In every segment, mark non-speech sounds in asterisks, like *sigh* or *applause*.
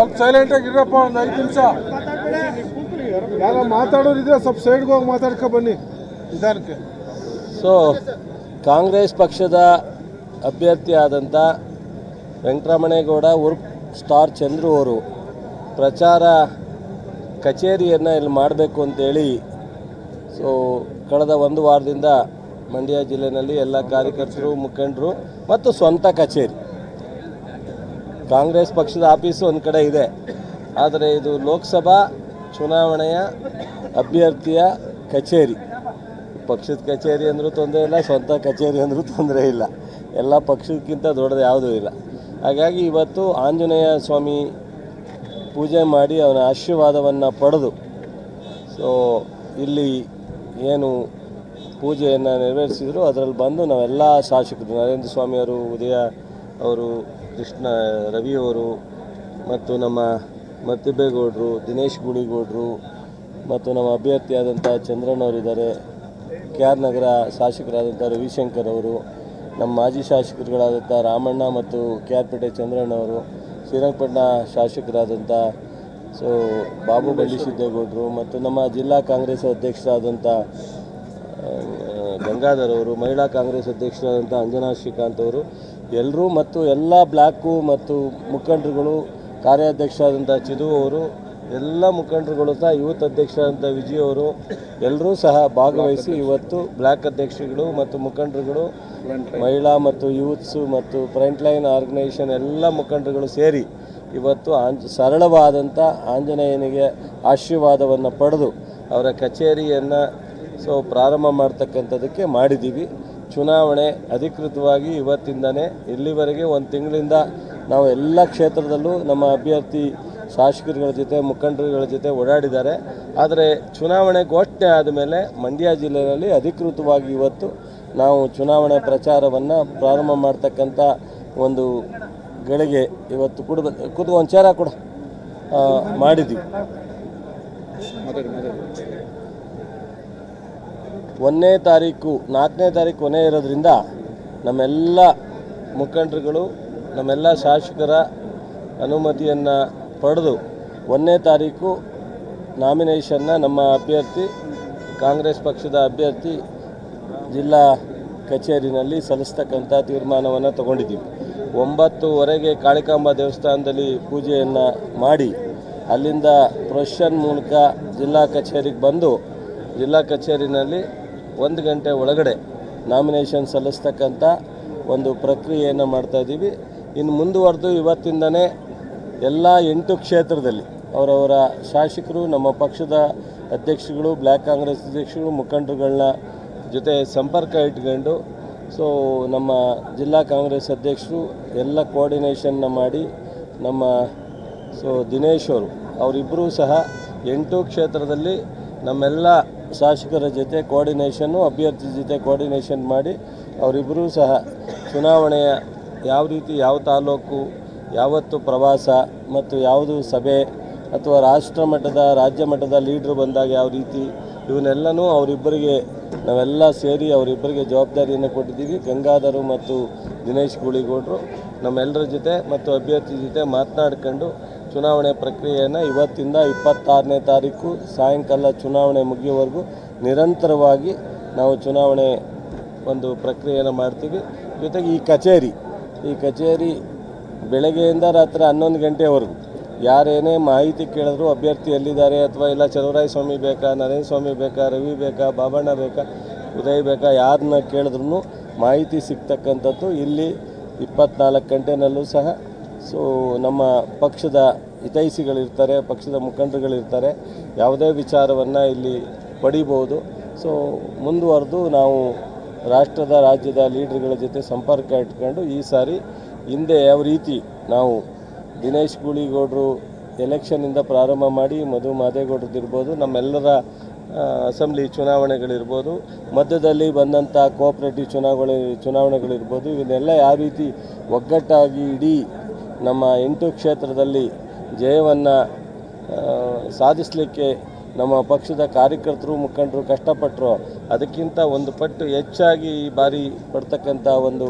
ಸ್ವಲ್ಪ ಸೈಲೆಂಟ್ ಆಗಿರಪ್ಪ ಒಂದು ಐದು ನಿಮಿಷ. ಯಾರ ಮಾತಾಡೋರಿದ್ರೆ ಸ್ವಲ್ಪ ಸೈಡ್ಗೆ ಹೋಗಿ ಮಾತಾಡ್ಕೊ ಬನ್ನಿ. ನಿಧಾನಕ್ಕೆ. ಸೊ ಕಾಂಗ್ರೆಸ್ ಪಕ್ಷದ ಅಭ್ಯರ್ಥಿ ಆದಂಥ ವೆಂಕಟರಮಣೇಗೌಡ ಉರ್ಫ್ ಸ್ಟಾರ್ ಚಂದ್ರು ಅವರು ಪ್ರಚಾರ ಕಚೇರಿಯನ್ನು ಇಲ್ಲಿ ಮಾಡಬೇಕು ಅಂತೇಳಿ ಸೊ ಕಳೆದ ಒಂದು ವಾರದಿಂದ ಮಂಡ್ಯ ಜಿಲ್ಲೆಯಲ್ಲಿ ಎಲ್ಲ ಕಾರ್ಯಕರ್ತರು ಮುಖಂಡರು ಮತ್ತು ಸ್ವಂತ ಕಚೇರಿ. ಕಾಂಗ್ರೆಸ್ ಪಕ್ಷದ ಆಫೀಸು ಒಂದು ಕಡೆ ಇದೆ. ಆದರೆ ಇದು ಲೋಕಸಭಾ ಚುನಾವಣೆಯ ಅಭ್ಯರ್ಥಿಯ ಕಚೇರಿ. ಪಕ್ಷದ ಕಚೇರಿ ಅಂದರೂ ತೊಂದರೆ ಇಲ್ಲ, ಸ್ವಂತ ಕಚೇರಿ ಅಂದರೂ ತೊಂದರೆ ಇಲ್ಲ. ಎಲ್ಲ ಪಕ್ಷಕ್ಕಿಂತ ದೊಡ್ಡದು ಯಾವುದೂ ಇಲ್ಲ. ಹಾಗಾಗಿ ಇವತ್ತು ಆಂಜನೇಯ ಸ್ವಾಮಿ ಪೂಜೆ ಮಾಡಿ ಅವನ ಆಶೀರ್ವಾದವನ್ನು ಪಡೆದು, ಸೊ ಇಲ್ಲಿ ಏನು ಪೂಜೆಯನ್ನು ನೆರವೇರಿಸಿದ್ರು, ಅದರಲ್ಲಿ ಬಂದು ನಾವೆಲ್ಲ ಶಾಸಕರು, ನರೇಂದ್ರ ಸ್ವಾಮಿಯವರು ಉದಯ ಅವರು ಕೃಷ್ಣ ರವಿಯವರು ಮತ್ತು ನಮ್ಮ ಮತ್ತಿಬೇಗೌಡರು ದಿನೇಶ್ ಗುಡಿಗೌಡರು ಮತ್ತು ನಮ್ಮ ಅಭ್ಯರ್ಥಿಯಾದಂಥ ಚಂದ್ರನವರಿದ್ದಾರೆ ಕೆ ಆರ್ ನಗರ ಶಾಸಕರಾದಂಥ ರವಿಶಂಕರ್ ಅವರು ನಮ್ಮ ಮಾಜಿ ಶಾಸಕರುಗಳಾದಂಥ ರಾಮಣ್ಣ ಮತ್ತು ಕೆ ಆರ್ ಪೇಟೆ ಚಂದ್ರಣ್ಣವರು ಶ್ರೀರಂಗಪಟ್ಟಣ ಶಾಸಕರಾದಂಥ ಸೊ ಬಾಬು ಬಳ್ಳಿ ಸಿದ್ದೇಗೌಡರು ಮತ್ತು ನಮ್ಮ ಜಿಲ್ಲಾ ಕಾಂಗ್ರೆಸ್ ಅಧ್ಯಕ್ಷರಾದಂಥ ಗಂಗಾಧರ್ ಅವರು ಮಹಿಳಾ ಕಾಂಗ್ರೆಸ್ ಅಧ್ಯಕ್ಷರಾದಂಥ ಅಂಜನಾ ಶ್ರೀಕಾಂತ್ ಅವರು ಎಲ್ಲರೂ ಮತ್ತು ಎಲ್ಲ ಬ್ಲಾಕು ಮತ್ತು ಮುಖಂಡರುಗಳು, ಕಾರ್ಯಾಧ್ಯಕ್ಷರಾದಂಥ ಚಿದು ಅವರು, ಎಲ್ಲ ಮುಖಂಡರುಗಳು ಸಹ, ಯೂತ್ ಅಧ್ಯಕ್ಷರಾದಂಥ ವಿಜಯ್ ಅವರು ಎಲ್ಲರೂ ಸಹ ಭಾಗವಹಿಸಿ ಇವತ್ತು ಬ್ಲಾಕ್ ಅಧ್ಯಕ್ಷಗಳು ಮತ್ತು ಮುಖಂಡರುಗಳು, ಮಹಿಳಾ ಮತ್ತು ಯೂತ್ಸು ಮತ್ತು ಫ್ರಂಟ್ ಲೈನ್ ಆರ್ಗನೈಸೇಷನ್ ಎಲ್ಲ ಮುಖಂಡರುಗಳು ಸೇರಿ ಇವತ್ತು ಆಂಜ, ಸರಳವಾದಂಥ ಆಂಜನೇಯನಿಗೆ ಆಶೀರ್ವಾದವನ್ನು ಪಡೆದು ಅವರ ಕಚೇರಿಯನ್ನು ಸೊ ಪ್ರಾರಂಭ ಮಾಡ್ತಕ್ಕಂಥದ್ದಕ್ಕೆ ಮಾಡಿದ್ದೀವಿ. ಚುನಾವಣೆ ಅಧಿಕೃತವಾಗಿ ಇವತ್ತಿಂದನೇ ಇಲ್ಲಿವರೆಗೆ ಒಂದು ತಿಂಗಳಿಂದ ನಾವು ಎಲ್ಲ ಕ್ಷೇತ್ರದಲ್ಲೂ ನಮ್ಮ ಅಭ್ಯರ್ಥಿ ಶಾಸಕರುಗಳ ಜೊತೆ, ಮುಖಂಡರುಗಳ ಜೊತೆ ಓಡಾಡಿದ್ದಾರೆ. ಆದರೆ ಚುನಾವಣೆ ಘೋಷಣೆ ಆದಮೇಲೆ ಮಂಡ್ಯ ಜಿಲ್ಲೆಯಲ್ಲಿ ಅಧಿಕೃತವಾಗಿ ಇವತ್ತು ನಾವು ಚುನಾವಣೆ ಪ್ರಚಾರವನ್ನು ಪ್ರಾರಂಭ ಮಾಡ್ತಕ್ಕಂಥ ಒಂದು ಗಳಿಗೆ ಇವತ್ತು ಕುಡಿದ ಕುದು ಒಂದು ಚೇರ ಕೂಡ. ಮಾಡಿದ್ದೀವಿ. ಒಂದನೇ ತಾರೀಕು, ನಾಲ್ಕನೇ ತಾರೀಕು ಕೊನೆ ಇರೋದ್ರಿಂದ ನಮ್ಮೆಲ್ಲ ಮುಖಂಡರುಗಳು, ನಮ್ಮೆಲ್ಲ ಶಾಸಕರ ಅನುಮತಿಯನ್ನು ಪಡೆದು ಒಂದನೇ ತಾರೀಕು ನಾಮಿನೇಷನ್ನ ನಮ್ಮ ಅಭ್ಯರ್ಥಿ, ಕಾಂಗ್ರೆಸ್ ಪಕ್ಷದ ಅಭ್ಯರ್ಥಿ ಜಿಲ್ಲಾ ಕಚೇರಿನಲ್ಲಿ ಸಲ್ಲಿಸ್ತಕ್ಕಂಥ ತೀರ್ಮಾನವನ್ನು ತಗೊಂಡಿದ್ದೀವಿ. ಒಂಬತ್ತುವರೆಗೆ ಕಾಳಿಕಾಂಬ ದೇವಸ್ಥಾನದಲ್ಲಿ ಪೂಜೆಯನ್ನು ಮಾಡಿ ಅಲ್ಲಿಂದ ಪ್ರೊಷನ್ ಮೂಲಕ ಜಿಲ್ಲಾ ಕಚೇರಿಗೆ ಬಂದು ಜಿಲ್ಲಾ ಕಚೇರಿನಲ್ಲಿ ಒಂದು ಗಂಟೆ ಒಳಗಡೆ ನಾಮಿನೇಷನ್ ಸಲ್ಲಿಸ್ತಕ್ಕಂಥ ಒಂದು ಪ್ರಕ್ರಿಯೆಯನ್ನು ಮಾಡ್ತಾಯಿದ್ದೀವಿ ಇನ್ನು ಮುಂದುವರೆದು ಇವತ್ತಿಂದನೇ ಎಲ್ಲ ಎಂಟು ಕ್ಷೇತ್ರದಲ್ಲಿ ಅವರವರ ಶಾಸಕರು, ನಮ್ಮ ಪಕ್ಷದ ಅಧ್ಯಕ್ಷಗಳು ಬ್ಲ್ಯಾಕ್ ಕಾಂಗ್ರೆಸ್ ಅಧ್ಯಕ್ಷರು, ಮುಖಂಡರುಗಳನ್ನ ಜೊತೆ ಸಂಪರ್ಕ ಇಟ್ಕೊಂಡು ಸೊ ನಮ್ಮ ಜಿಲ್ಲಾ ಕಾಂಗ್ರೆಸ್ ಅಧ್ಯಕ್ಷರು ಎಲ್ಲ ಕೋಆರ್ಡಿನೇಷನ್ನ ಮಾಡಿ ನಮ್ಮ ಸೊ ದಿನೇಶ್ ಅವರು ಅವರಿಬ್ಬರೂ ಸಹ ಎಂಟು ಕ್ಷೇತ್ರದಲ್ಲಿ ನಮ್ಮೆಲ್ಲ ಶಾಸಕರ ಜೊತೆ ಕೋಆರ್ಡಿನೇಷನ್ನು ಅಭ್ಯರ್ಥಿ ಜೊತೆ ಕೋಆರ್ಡಿನೇಷನ್ ಮಾಡಿ ಅವರಿಬ್ಬರೂ ಸಹ ಚುನಾವಣೆಯ ಯಾವ ರೀತಿ, ಯಾವ ತಾಲೂಕು, ಯಾವತ್ತು ಪ್ರವಾಸ ಮತ್ತು ಯಾವುದು ಸಭೆ ಅಥವಾ ರಾಷ್ಟ್ರ ಮಟ್ಟದ, ರಾಜ್ಯ ಮಟ್ಟದ ಲೀಡ್ರು ಬಂದಾಗ ಯಾವ ರೀತಿ, ಇವನ್ನೆಲ್ಲನೂ ಅವರಿಬ್ಬರಿಗೆ, ನಾವೆಲ್ಲ ಸೇರಿ ಅವರಿಬ್ಬರಿಗೆ ಜವಾಬ್ದಾರಿಯನ್ನು ಕೊಟ್ಟಿದ್ದೀವಿ. ಗಂಗಾಧರು ಮತ್ತು ದಿನೇಶ್ ಗುಳಿಗೌಡರು ನಮ್ಮೆಲ್ಲರ ಜೊತೆ ಮತ್ತು ಅಭ್ಯರ್ಥಿ ಜೊತೆ ಮಾತನಾಡ್ಕೊಂಡು ಚುನಾವಣೆ ಪ್ರಕ್ರಿಯೆಯನ್ನು ಇವತ್ತಿಂದ ಇಪ್ಪತ್ತಾರನೇ ತಾರೀಕು ಸಾಯಂಕಾಲ ಚುನಾವಣೆ ಮುಗಿಯುವವರೆಗೂ ನಿರಂತರವಾಗಿ ನಾವು ಚುನಾವಣೆ ಒಂದು ಪ್ರಕ್ರಿಯೆಯನ್ನು ಮಾಡ್ತೀವಿ. ಜೊತೆಗೆ ಈ ಕಚೇರಿ ಈ ಕಚೇರಿ ಬೆಳಗ್ಗೆಯಿಂದ ರಾತ್ರಿ ಹನ್ನೊಂದು ಗಂಟೆವರೆಗೂ ಯಾರೇನೇ ಮಾಹಿತಿ ಕೇಳಿದ್ರು ಅಭ್ಯರ್ಥಿ ಎಲ್ಲಿದ್ದಾರೆ ಅಥವಾ ಇಲ್ಲ ಚಲುವರಾಯ ಸ್ವಾಮಿ ಬೇಕಾ ನರೇಂದ್ರ ಸ್ವಾಮಿ ಬೇಕಾ, ರವಿ ಬೇಕಾ, ಬಾಬಣ್ಣ ಬೇಕಾ, ಉದಯ್ ಬೇಕಾ, ಯಾರನ್ನ ಕೇಳಿದ್ರು ಮಾಹಿತಿ ಸಿಗ್ತಕ್ಕಂಥದ್ದು ಇಲ್ಲಿ ಇಪ್ಪತ್ನಾಲ್ಕು ಗಂಟೆನಲ್ಲೂ ಸಹ ಸೊ ನಮ್ಮ ಪಕ್ಷದ ಹಿತೈಷಿಗಳಿರ್ತಾರೆ, ಪಕ್ಷದ ಮುಖಂಡರುಗಳಿರ್ತಾರೆ, ಯಾವುದೇ ವಿಚಾರವನ್ನು ಇಲ್ಲಿ ಪಡಿಬೋದು ಸೊ ಮುಂದುವರೆದು ನಾವು ರಾಷ್ಟ್ರದ, ರಾಜ್ಯದ ಲೀಡರ್ಗಳ ಜೊತೆ ಸಂಪರ್ಕ ಇಟ್ಕೊಂಡು ಈ ಸಾರಿ ಹಿಂದೆ ಯಾವ ರೀತಿ ನಾವು ದಿನೇಶ್ ಗುಳಿಗೌಡರು ಎಲೆಕ್ಷನ್ನಿಂದ ಪ್ರಾರಂಭ ಮಾಡಿ, ಮಧು ಮಾದೇಗೌಡರದ್ದು ಇರ್ಬೋದು, ನಮ್ಮೆಲ್ಲರ ಅಸೆಂಬ್ಲಿ ಚುನಾವಣೆಗಳಿರ್ಬೋದು, ಮಧ್ಯದಲ್ಲಿ ಬಂದಂಥ ಕೋಆಪ್ರೇಟಿವ್ ಚುನಾವಣೆ, ಚುನಾವಣೆಗಳಿರ್ಬೋದು, ಇವನ್ನೆಲ್ಲ ಯಾವ ರೀತಿ ಒಗ್ಗಟ್ಟಾಗಿ ಇಡೀ ನಮ್ಮ ಎಂಟು ಕ್ಷೇತ್ರದಲ್ಲಿ ಜಯವನ್ನು ಸಾಧಿಸಲಿಕ್ಕೆ ನಮ್ಮ ಪಕ್ಷದ ಕಾರ್ಯಕರ್ತರು, ಮುಖಂಡರು ಕಷ್ಟಪಟ್ಟರು ಅದಕ್ಕಿಂತ ಒಂದು ಪಟ್ಟು ಹೆಚ್ಚಾಗಿ ಈ ಬಾರಿ ಪಡ್ತಕ್ಕಂಥ ಒಂದು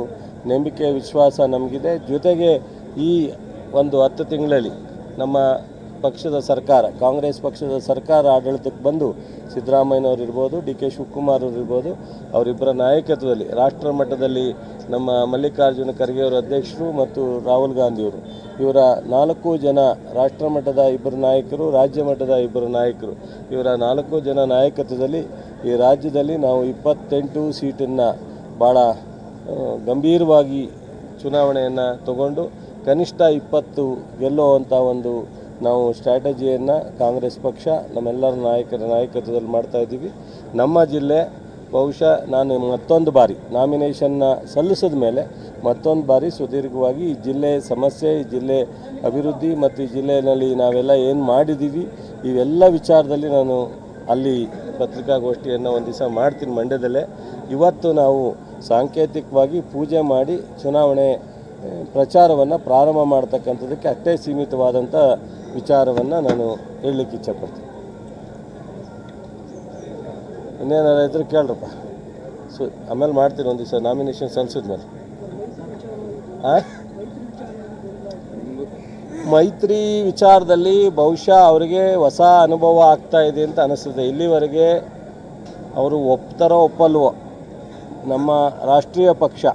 ನಂಬಿಕೆ ವಿಶ್ವಾಸ ನಮಗಿದೆ. ಜೊತೆಗೆ ಈ ಒಂದು ಹತ್ತು ತಿಂಗಳಲ್ಲಿ ನಮ್ಮ ಪಕ್ಷದ ಸರ್ಕಾರ, ಕಾಂಗ್ರೆಸ್ ಪಕ್ಷದ ಸರ್ಕಾರ ಆಡಳಿತಕ್ಕೆ ಬಂದು ಸಿದ್ದರಾಮಯ್ಯನವ್ರು ಇರ್ಬೋದು, ಡಿ ಕೆ ಶಿವಕುಮಾರ್ ಅವರು ಇರ್ಬೋದು, ಅವರಿಬ್ಬರ ನಾಯಕತ್ವದಲ್ಲಿ, ರಾಷ್ಟ್ರ ಮಟ್ಟದಲ್ಲಿ ನಮ್ಮ ಮಲ್ಲಿಕಾರ್ಜುನ ಖರ್ಗೆ ಅವರ ಅಧ್ಯಕ್ಷರು ಮತ್ತು ರಾಹುಲ್ ಗಾಂಧಿಯವರು ಇವರ ನಾಲ್ಕು ಜನ ರಾಷ್ಟ್ರ ಮಟ್ಟದ ಇಬ್ಬರು ನಾಯಕರು, ರಾಜ್ಯ ಮಟ್ಟದ ಇಬ್ಬರು ನಾಯಕರು. ಇವರ ನಾಲ್ಕು ಜನ ನಾಯಕತ್ವದಲ್ಲಿ ಈ ರಾಜ್ಯದಲ್ಲಿ ನಾವು ಇಪ್ಪತ್ತೆಂಟು ಸೀಟನ್ನು ಭಾಳ ಗಂಭೀರವಾಗಿ ಚುನಾವಣೆಯನ್ನು ತಗೊಂಡು ಕನಿಷ್ಠ ಇಪ್ಪತ್ತು ಗೆಲ್ಲುವಂಥ ಒಂದು ನಾವು ಸ್ಟ್ರಾಟಜಿಯನ್ನು ಕಾಂಗ್ರೆಸ್ ಪಕ್ಷ, ನಮ್ಮೆಲ್ಲರ ನಾಯಕರ ನಾಯಕತ್ವದಲ್ಲಿ ಮಾಡ್ತಾ ಇದ್ದೀವಿ. ನಮ್ಮ ಜಿಲ್ಲೆ ಬಹುಶಃ ನಾನು ಮತ್ತೊಂದು ಬಾರಿ ನಾಮಿನೇಷನ್ನ ಸಲ್ಲಿಸಿದ ಮೇಲೆ ಮತ್ತೊಂದು ಬಾರಿ ಸುದೀರ್ಘವಾಗಿ ಈ ಜಿಲ್ಲೆ ಸಮಸ್ಯೆ, ಈ ಜಿಲ್ಲೆ ಅಭಿವೃದ್ಧಿ ಮತ್ತು ಈ ಜಿಲ್ಲೆಯಲ್ಲಿ ನಾವೆಲ್ಲ ಏನು ಮಾಡಿದ್ದೀವಿ, ಇವೆಲ್ಲ ವಿಚಾರದಲ್ಲಿ ನಾನು ಅಲ್ಲಿ ಪತ್ರಿಕಾಗೋಷ್ಠಿಯನ್ನು ಒಂದು ದಿವಸ ಮಾಡ್ತೀನಿ ಮಂಡ್ಯದಲ್ಲೇ. ಇವತ್ತು ನಾವು ಸಾಂಕೇತಿಕವಾಗಿ ಪೂಜೆ ಮಾಡಿ ಚುನಾವಣೆ, ಪ್ರಚಾರವನ್ನು ಪ್ರಾರಂಭ ಮಾಡ್ತಕ್ಕಂಥದ್ದಕ್ಕೆ ಅಷ್ಟೇ ಸೀಮಿತವಾದಂಥ ವಿಚಾರವನ್ನು ನಾನು ಹೇಳಲಿಕ್ಕೆ ಇಚ್ಛೆಪಡ್ತೀನಿ. ಇನ್ನೇನಾರು ಇದ್ರೆ ಕೇಳ್ರಪ್ಪ. ಸೊ, ಆಮೇಲೆ ಮಾಡ್ತೀನಿ ಒಂದು ದಿವಸ ನಾಮಿನೇಷನ್ ಸಲ್ಲಿಸಿದ್ಮೇಲೆ ಹಾಂ ಮೈತ್ರಿ ವಿಚಾರದಲ್ಲಿ ಬಹುಶಃ ಅವರಿಗೆ ಹೊಸ ಅನುಭವ ಆಗ್ತಾ ಇದೆ ಅಂತ ಅನಿಸ್ತದೆ. ಇಲ್ಲಿವರೆಗೆ ಅವರು ಒಪ್ತಾರೋ ಒಪ್ಪಲ್ವೋ? ನಮ್ಮ ರಾಷ್ಟ್ರೀಯ ಪಕ್ಷ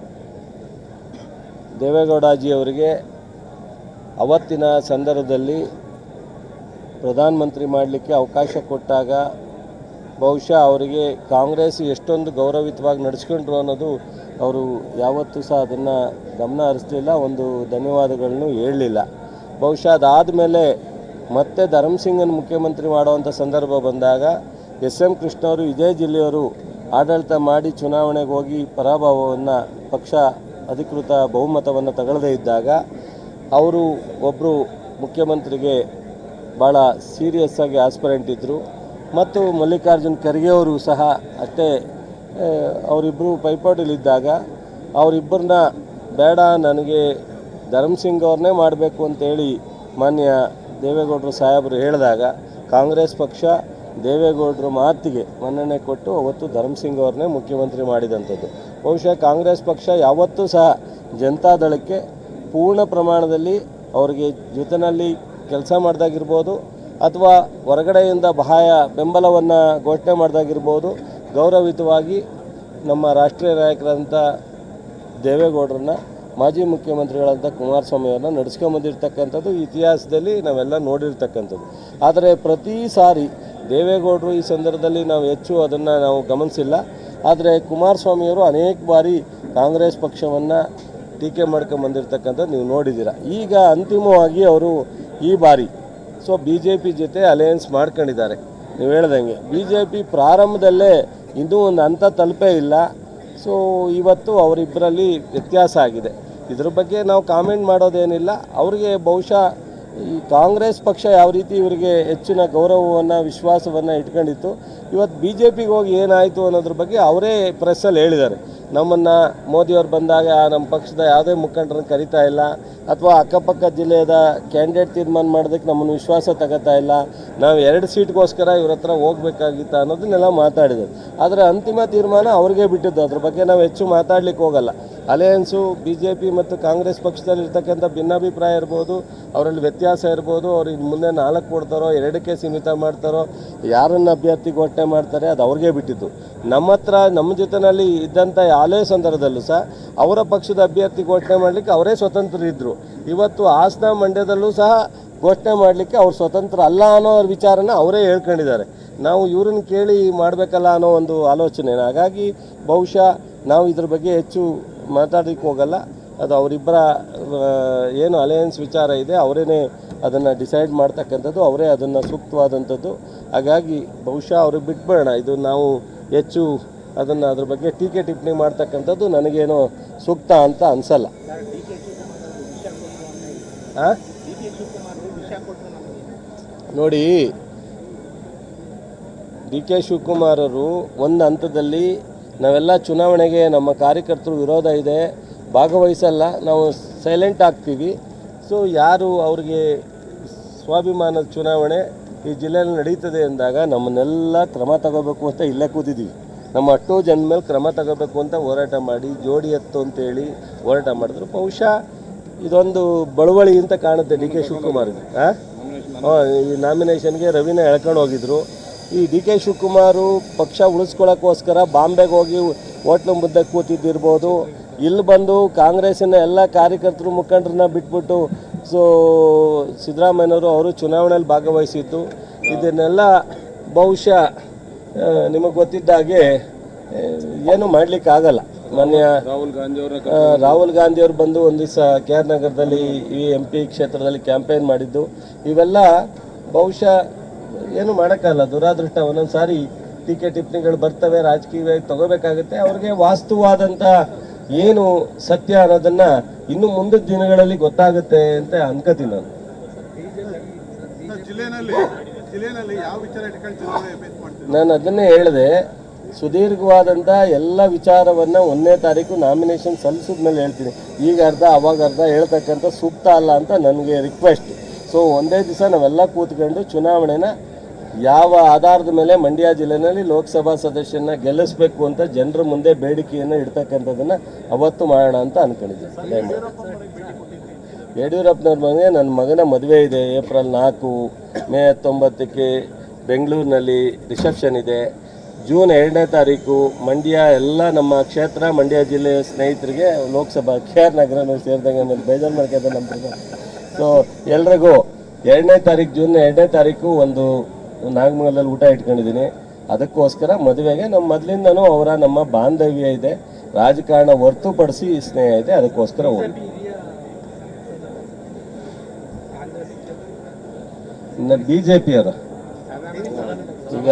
ದೇವೇಗೌಡಾಜಿಯವರಿಗೆ ಅವತ್ತಿನ ಸಂದರ್ಭದಲ್ಲಿ ಪ್ರಧಾನಮಂತ್ರಿ ಮಾಡಲಿಕ್ಕೆ ಅವಕಾಶ ಕೊಟ್ಟಾಗ ಬಹುಶಃ ಅವರಿಗೆ ಕಾಂಗ್ರೆಸ್ ಎಷ್ಟೊಂದು ಗೌರವಿತವಾಗಿ ನಡೆಸ್ಕೊಂಡ್ರು ಅನ್ನೋದು ಅವರು ಯಾವತ್ತೂ ಸಹ ಅದನ್ನು ಗಮನ ಹರಿಸಲಿಲ್ಲ, ಒಂದು ಧನ್ಯವಾದಗಳನ್ನು ಹೇಳಲಿಲ್ಲ. ಬಹುಶಃ ಅದಾದ ಮೇಲೆ ಮತ್ತೆ ಧರ್ಮಸಿಂಗನ್ನು ಮುಖ್ಯಮಂತ್ರಿ ಮಾಡುವಂಥ ಸಂದರ್ಭ ಬಂದಾಗ ಎಸ್ ಎಂ ಕೃಷ್ಣವರು ಇದೇ ಜಿಲ್ಲೆಯವರು ಆಡಳಿತ ಮಾಡಿ ಚುನಾವಣೆಗೆ ಹೋಗಿ ಪರಾಭವವನ್ನು ಪಕ್ಷ ಅಧಿಕೃತ ಬಹುಮತವನ್ನು ತಗೊಳ್ಳದೇ ಇದ್ದಾಗ ಅವರು ಒಬ್ಬರು ಮುಖ್ಯಮಂತ್ರಿಗೆ ಭಾಳ ಸೀರಿಯಸ್ ಆಗಿ ಆಸ್ಪರೆಂಟ್ ಇದ್ದರು ಮತ್ತು ಮಲ್ಲಿಕಾರ್ಜುನ್ ಖರ್ಗೆ ಅವರು ಸಹ ಅಷ್ಟೇ ಅವರಿಬ್ಬರು ಪೈಪೋಟಿಲಿದ್ದಾಗ ಅವರಿಬ್ಬರನ್ನ ಬೇಡ, ನನಗೆ ಧರ್ಮಸಿಂಗ್ ಅವ್ರನ್ನೇ ಮಾಡಬೇಕು ಅಂತೇಳಿ ಮಾನ್ಯ ದೇವೇಗೌಡರು ಸಾಹೇಬರು ಹೇಳಿದಾಗ ಕಾಂಗ್ರೆಸ್ ಪಕ್ಷ ದೇವೇಗೌಡರ ಮಾತಿಗೆ ಮನ್ನಣೆ ಕೊಟ್ಟು ಅವತ್ತು ಧರ್ಮಸಿಂಗ್ ಅವ್ರನ್ನೇ ಮುಖ್ಯಮಂತ್ರಿ ಮಾಡಿದಂಥದ್ದು. ಬಹುಶಃ ಕಾಂಗ್ರೆಸ್ ಪಕ್ಷ ಯಾವತ್ತೂ ಸಹ ಜನತಾದಳಕ್ಕೆ ಪೂರ್ಣ ಪ್ರಮಾಣದಲ್ಲಿ ಅವರಿಗೆ ಜೊತೆಯಲ್ಲಿ ಕೆಲಸ ಮಾಡಿದಾಗಿರ್ಬೋದು ಅಥವಾ ಹೊರಗಡೆಯಿಂದ ಬಹಾಯ ಬೆಂಬಲವನ್ನು ಘೋಷಣೆ ಮಾಡಿದಾಗಿರ್ಬೋದು ಗೌರವಿತವಾಗಿ ನಮ್ಮ ರಾಷ್ಟ್ರೀಯ ನಾಯಕರಂಥ ದೇವೇಗೌಡರನ್ನ, ಮಾಜಿ ಮುಖ್ಯಮಂತ್ರಿಗಳಂಥ ಕುಮಾರಸ್ವಾಮಿಯವ್ರನ್ನ ನಡೆಸ್ಕೊಂಬಂದಿರ್ತಕ್ಕಂಥದ್ದು ಇತಿಹಾಸದಲ್ಲಿ ನಾವೆಲ್ಲ ನೋಡಿರ್ತಕ್ಕಂಥದ್ದು. ಆದರೆ ಪ್ರತಿ ಸಾರಿ ದೇವೇಗೌಡರು ಈ ಸಂದರ್ಭದಲ್ಲಿ ನಾವು ಹೆಚ್ಚು ಅದನ್ನು ನಾವು ಗಮನಿಸಿಲ್ಲ. ಆದರೆ ಕುಮಾರಸ್ವಾಮಿಯವರು ಅನೇಕ ಬಾರಿ ಕಾಂಗ್ರೆಸ್ ಪಕ್ಷವನ್ನು ಟೀಕೆ ಮಾಡ್ಕೊಂಬಂದಿರ್ತಕ್ಕಂಥದ್ದು ನೀವು ನೋಡಿದ್ದೀರ. ಈಗ ಅಂತಿಮವಾಗಿ ಅವರು ಈ ಬಾರಿ. ಸೊ ಬಿ ಜೆ ಪಿ ಜೊತೆ ಅಲಯನ್ಸ್ ಮಾಡ್ಕೊಂಡಿದ್ದಾರೆ. ನೀವು ಹೇಳ್ದಂಗೆ. ಬಿ ಜೆ ಪಿ ಪ್ರಾರಂಭದಲ್ಲೇ ಇನ್ನೂ ಒಂದು ಹಂತ ತಲುಪೇ ಇಲ್ಲ. ಸೊ ಇವತ್ತು ಅವರಿಬ್ಬರಲ್ಲಿ ವ್ಯತ್ಯಾಸ ಆಗಿದೆ. ಇದ್ರ ಬಗ್ಗೆ ನಾವು ಕಾಮೆಂಟ್ ಮಾಡೋದೇನಿಲ್ಲ. ಅವರಿಗೆ ಬಹುಶಃ ಈ ಕಾಂಗ್ರೆಸ್ ಪಕ್ಷ ಯಾವ ರೀತಿ ಇವರಿಗೆ ಹೆಚ್ಚಿನ ಗೌರವವನ್ನು, ವಿಶ್ವಾಸವನ್ನು ಇಟ್ಕೊಂಡಿತ್ತು. ಇವತ್ತು ಬಿ ಜೆ ಪಿಗೆ ಹೋಗಿ ಏನಾಯಿತು ಅನ್ನೋದ್ರ ಬಗ್ಗೆ ಅವರೇ ಪ್ರೆಸ್ಸಲ್ಲಿ ಹೇಳಿದ್ದಾರೆ. ನಮ್ಮನ್ನು ಮೋದಿಯವರು ಬಂದಾಗ ನಮ್ಮ ಪಕ್ಷದ ಯಾವುದೇ ಮುಖಂಡರನ್ನು ಕರಿತಾ ಇಲ್ಲ ಅಥವಾ ಅಕ್ಕಪಕ್ಕ ಜಿಲ್ಲೆಯದ ಕ್ಯಾಂಡಿಡೇಟ್ ತೀರ್ಮಾನ ಮಾಡೋದಕ್ಕೆ ನಮ್ಮನ್ನು ವಿಶ್ವಾಸ ತಗೋತಾ ಇಲ್ಲ. ನಾವು ಎರಡು ಸೀಟ್ಗೋಸ್ಕರ ಇವ್ರ ಹತ್ರ ಹೋಗ್ಬೇಕಾಗಿತ್ತ ಅನ್ನೋದನ್ನೆಲ್ಲ ಮಾತಾಡಿದ್ರು. ಆದರೆ ಅಂತಿಮ ತೀರ್ಮಾನ ಅವ್ರಿಗೆ ಬಿಟ್ಟಿದ್ದು. ಅದ್ರ ಬಗ್ಗೆ ನಾವು ಹೆಚ್ಚು ಮಾತಾಡ್ಲಿಕ್ಕೆ ಹೋಗಲ್ಲ. ಅಲಯನ್ಸು ಬಿ ಜೆ ಪಿ ಮತ್ತು ಕಾಂಗ್ರೆಸ್ ಪಕ್ಷದಲ್ಲಿ ಇರ್ತಕ್ಕಂಥ ಭಿನ್ನಾಭಿಪ್ರಾಯ ಇರ್ಬೋದು, ಅವರಲ್ಲಿ ವ್ಯತ್ಯಾಸ ಇರ್ಬೋದು, ಅವ್ರು ಇನ್ನು ಮುಂದೆ ನಾಲ್ಕು ಕೊಡ್ತಾರೋ, ಎರಡಕ್ಕೆ ಸೀಮಿತ ಮಾಡ್ತಾರೋ, ಯಾರನ್ನು ಅಭ್ಯರ್ಥಿ ಘೋಷಣೆ ಮಾಡ್ತಾರೆ ಅದು ಅವ್ರಿಗೆ ಬಿಟ್ಟಿದ್ದು. ನಮ್ಮ ಹತ್ರ, ನಮ್ಮ ಜೊತೆಯಲ್ಲಿ ಇದ್ದಂಥ ಯಾವುದೇ ಸಂದರ್ಭದಲ್ಲೂ ಸಹ ಅವರ ಪಕ್ಷದ ಅಭ್ಯರ್ಥಿ ಘೋಷಣೆ ಮಾಡಲಿಕ್ಕೆ ಅವರೇ ಸ್ವತಂತ್ರರಿದ್ದರು ಇವತ್ತು ಹಾಸನ ಮಂಡ್ಯದಲ್ಲೂ ಸಹ ಘೋಷಣೆ ಮಾಡಲಿಕ್ಕೆ ಅವ್ರು ಸ್ವತಂತ್ರ ಅಲ್ಲ ಅನ್ನೋ ವಿಚಾರನ ಅವರೇ ಹೇಳ್ಕೊಂಡಿದ್ದಾರೆ. ನಾವು ಇವ್ರನ್ನ ಕೇಳಿ ಮಾಡಬೇಕಲ್ಲ ಅನ್ನೋ ಒಂದು ಆಲೋಚನೆ. ಹಾಗಾಗಿ ಬಹುಶಃ ನಾವು ಇದ್ರ ಬಗ್ಗೆ ಹೆಚ್ಚು ಮಾತಾಡಲಿಕ್ಕೆ ಹೋಗಲ್ಲ. ಅದು ಅವರಿಬ್ಬರ ಏನು ಅಲಯನ್ಸ್ ವಿಚಾರ ಇದೆ ಅವರೇ ಅದನ್ನು ಡಿಸೈಡ್ ಮಾಡ್ತಕ್ಕಂಥದ್ದು, ಅವರೇ ಅದನ್ನು ಸೂಕ್ತವಾದಂಥದ್ದು. ಹಾಗಾಗಿ ಬಹುಶಃ ಅವರು ಬಿಟ್ಬೇಡ ಇದು ನಾವು ಹೆಚ್ಚು ಅದನ್ನು ಅದ್ರ ಬಗ್ಗೆ ಟೀಕೆ ಟಿಪ್ಪಣಿ ಮಾಡ್ತಕ್ಕಂಥದ್ದು ನನಗೇನೋ ಸೂಕ್ತ ಅಂತ ಅನಿಸಲ್ಲ. ಹಾಂ ನೋಡಿ ಡಿ ಕೆ ಶಿವಕುಮಾರರು ಒಂದು ಹಂತದಲ್ಲಿ ನಾವೆಲ್ಲ ಚುನಾವಣೆಗೆ ನಮ್ಮ ಕಾರ್ಯಕರ್ತರು ವಿರೋಧ ಇದೆ, ಭಾಗವಹಿಸಲ್ಲ, ನಾವು ಸೈಲೆಂಟ್ ಆಗ್ತೀವಿ. ಸೊ ಯಾರು ಅವ್ರಿಗೆ ಸ್ವಾಭಿಮಾನದ ಚುನಾವಣೆ ಈ ಜಿಲ್ಲೆಯಲ್ಲಿ ನಡೀತದೆ ಅಂದಾಗ ನಮ್ಮನ್ನೆಲ್ಲ ಕ್ರಮ ತಗೋಬೇಕು ಅಂತ ಇಲ್ಲೇ ಕೂತಿದ್ದೀವಿ ನಮ್ಮ ಅಟ್ಟೋ ಜನ ಮೇಲೆ ಕ್ರಮ ತಗೋಬೇಕು ಅಂತ ಹೋರಾಟ ಮಾಡಿ, ಜೋಡಿ ಎತ್ತು ಅಂತೇಳಿ ಹೋರಾಟ ಮಾಡಿದ್ರು. ಬಹುಶಃ ಇದೊಂದು ಬಳುವಳಿ ಅಂತ ಕಾಣುತ್ತೆ ಡಿ ಕೆ ಶಿವಕುಮಾರ್ಗೆ. ಹಾಂ ಈ ನಾಮಿನೇಷನ್ಗೆ ರವಿನ ಎಳ್ಕೊಂಡು ಹೋಗಿದ್ರು. ಈ ಡಿ ಕೆ ಶಿವಕುಮಾರು ಪಕ್ಷ ಉಳಿಸ್ಕೊಳ್ಳೋಕ್ಕೋಸ್ಕರ ಬಾಂಬೆಗೆ ಹೋಗಿ ಹೋಟ್ಲು ಮುದ್ದೆ ಕೂತಿದ್ದಿರ್ಬೋದು. ಇಲ್ಲಿ ಬಂದು ಕಾಂಗ್ರೆಸ್ಸಿನ ಎಲ್ಲ ಕಾರ್ಯಕರ್ತರು ಮುಖಂಡರನ್ನ ಬಿಟ್ಬಿಟ್ಟು ಸೊ, ಸಿದ್ದರಾಮಯ್ಯನವರು ಅವರು ಚುನಾವಣೆಯಲ್ಲಿ ಭಾಗವಹಿಸಿದ್ದು. ಇದನ್ನೆಲ್ಲ ಬಹುಶಃ ನಿಮಗೆ ಗೊತ್ತಿದ್ದ ಹಾಗೆ ಏನೂ ಏನು ಮಾಡಲಿಕ್ಕಾಗಲ್ಲ. ಮಾನ್ಯ ರಾಹುಲ್ ಗಾಂಧಿ ಅವರ ರಾಹುಲ್ ಗಾಂಧಿ ಅವರು ಬಂದು ಒಂದು ದಿವಸ ಕೆ ಆರ್ ನಗರದಲ್ಲಿ ಈ ಎಂ ಪಿ ಕ್ಷೇತ್ರದಲ್ಲಿ ಕ್ಯಾಂಪೇನ್ ಮಾಡಿದ್ದು. ಇವೆಲ್ಲ ಬಹುಶಃ ಏನು ಮಾಡೋಕ್ಕಲ್ಲ ದುರಾದೃಷ್ಟ. ಒಂದೊಂದು ಸಾರಿ ಟೀಕೆ ಟಿಪ್ಪಣಿಗಳು ಬರ್ತವೆ ರಾಜಕೀಯವಾಗಿ ತಗೋಬೇಕಾಗುತ್ತೆ. ಅವ್ರಿಗೆ ವಾಸ್ತುವಾದಂಥ ಏನು ಸತ್ಯ ಅನ್ನೋದನ್ನ ಇನ್ನು ಮುಂದಿನ ದಿನಗಳಲ್ಲಿ ಗೊತ್ತಾಗುತ್ತೆ ಅಂತ ಅನ್ಕೋತೀನಿ ನಾನು. ಜಿಲ್ಲೆನಲ್ಲಿ ಜಿಲ್ಲೆನಲ್ಲಿ ಯಾವ ವಿಚಾರ ಇಟ್ಕೊಂಡು ಚುನಾವಣೆ ಫೇಸ್ ನಾನು ಅದನ್ನೇ ಹೇಳಿದೆ. ಸುದೀರ್ಘವಾದಂಥ ಎಲ್ಲ ವಿಚಾರವನ್ನು ಒಂದನೇ ತಾರೀಕು ನಾಮಿನೇಷನ್ ಸಲ್ಲಿಸಿದ ಮೇಲೆ ಹೇಳ್ತೀನಿ. ಈಗ ಅರ್ಧ, ಅವಾಗ ಅರ್ಧ ಹೇಳ್ತಕ್ಕಂಥ ಸೂಕ್ತ ಅಲ್ಲ ಅಂತ ನನಗೆ ರಿಕ್ವೆಸ್ಟ್ ಸೊ ಒಂದೇ ದಿವಸ ನಾವೆಲ್ಲ ಕೂತ್ಕೊಂಡು ಚುನಾವಣೆನ ಯಾವ ಆಧಾರದ ಮೇಲೆ ಮಂಡ್ಯ ಜಿಲ್ಲೆಯಲ್ಲಿ ಲೋಕಸಭಾ ಸದಸ್ಯನ ಗೆಲ್ಲಿಸ್ಬೇಕು ಅಂತ ಜನರ ಮುಂದೆ ಬೇಡಿಕೆಯನ್ನು ಇಡ್ತಕ್ಕಂಥದ್ದನ್ನು ಅವತ್ತು ಮಾಡೋಣ ಅಂತ ಅನ್ಕೊಂಡಿದ್ದೀನಿ. ಯಡಿಯೂರಪ್ಪನವ್ರ ಮನೆಗೆ ನನ್ನ ಮಗನ ಮದುವೆ ಇದೆ. ಏಪ್ರಿಲ್ ನಾಲ್ಕು, ಮೇ ಹತ್ತೊಂಬತ್ತಕ್ಕೆ ಬೆಂಗಳೂರಿನಲ್ಲಿ ರಿಸೆಪ್ಷನ್ ಇದೆ. ಜೂನ್ ಎರಡನೇ ತಾರೀಕು ಮಂಡ್ಯ ಎಲ್ಲ ನಮ್ಮ ಕ್ಷೇತ್ರ, ಮಂಡ್ಯ ಜಿಲ್ಲೆಯ ಸ್ನೇಹಿತರಿಗೆ ಲೋಕಸಭಾ ಕೆ ಆರ್ ನಗರ ಸೇರಿದಂಗೆ ಆಮೇಲೆ ಬೇಜಾರು ಮಾಡ್ಕೊಂಡೆ ನಮ್ಮ ಸೊ ಎಲ್ರಿಗೂ ಎರಡನೇ ತಾರೀಕು, ಜೂನ್ ಎರಡನೇ ತಾರೀಕು ಒಂದು ನಾಗಮಂಗಲದಲ್ಲಿ ಊಟ ಇಟ್ಕೊಂಡಿದ್ದೀನಿ. ಅದಕ್ಕೋಸ್ಕರ ಮದುವೆಗೆ ನಮ್ಮ ಮೊದಲಿಂದನೂ ಅವರ ನಮ್ಮ ಬಾಂಧವ್ಯ ಇದೆ. ರಾಜಕಾರಣ ಹೊರ್ತುಪಡಿಸಿ ಸ್ನೇಹ ಇದೆ. ಅದಕ್ಕೋಸ್ಕರ ಹೋಗಿ ಬಿ ಜೆ ಪಿಯವರು ಈಗ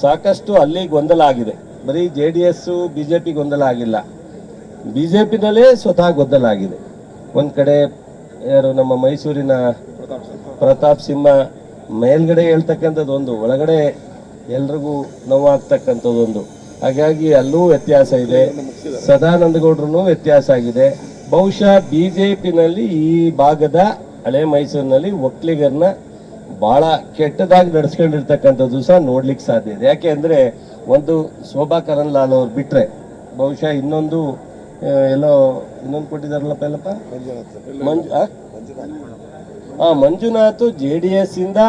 ಸಾಕಷ್ಟು ಅಲ್ಲಿ ಗೊಂದಲ ಆಗಿದೆ. ಬರೀ J D S, B J P ಗೊಂದಲ ಆಗಿಲ್ಲ. ಬಿ ಜೆ ಪಿನಲ್ಲೇ ಸ್ವತಃ ಗೊಂದಲ ಆಗಿದೆ. ಒಂದು ಕಡೆ ಯಾರು ನಮ್ಮ ಮೈಸೂರಿನ ಪ್ರತಾಪ್ ಸಿಂಹ ಮೇಲ್ಗಡೆ ಹೇಳ್ತಕ್ಕಂಥದ್ದು ಒಂದು, ಒಳಗಡೆ ಎಲ್ರಿಗೂ ನೋವಾಗ್ತಕ್ಕಂಥದ್ದೊಂದು. ಹಾಗಾಗಿ ಅಲ್ಲೂ ವ್ಯತ್ಯಾಸ ಇದೆ. ಸದಾನಂದ ಗೌಡ್ರು ವ್ಯತ್ಯಾಸ ಆಗಿದೆ. ಬಹುಶಃ ಬಿ ಜೆ ಪಿನಲ್ಲಿ ಈ ಭಾಗದ ಹಳೆ ಮೈಸೂರಿನಲ್ಲಿ ಒಕ್ಕಲಿಗರನ್ನ ಬಹಳ ಕೆಟ್ಟದಾಗಿ ನಡೆಸ್ಕೊಂಡಿರ್ತಕ್ಕಂಥದ್ದು ಸಹ ನೋಡ್ಲಿಕ್ಕೆ ಸಾಧ್ಯ ಇದೆ. ಯಾಕೆ ಅಂದ್ರೆ ಒಂದು ಶೋಭಾ ಕರಂದ್ಲಾಲ್ ಅವ್ರು ಬಿಟ್ರೆ ಬಹುಶಃ ಇನ್ನೊಂದು ಎಲ್ಲೋ ಇನ್ನೊಂದು ಕೊಟ್ಟಿದಾರಲ್ಲ ಎಲ್ಲಪ್ಪ Manju Manjunath J D S ಇಂದ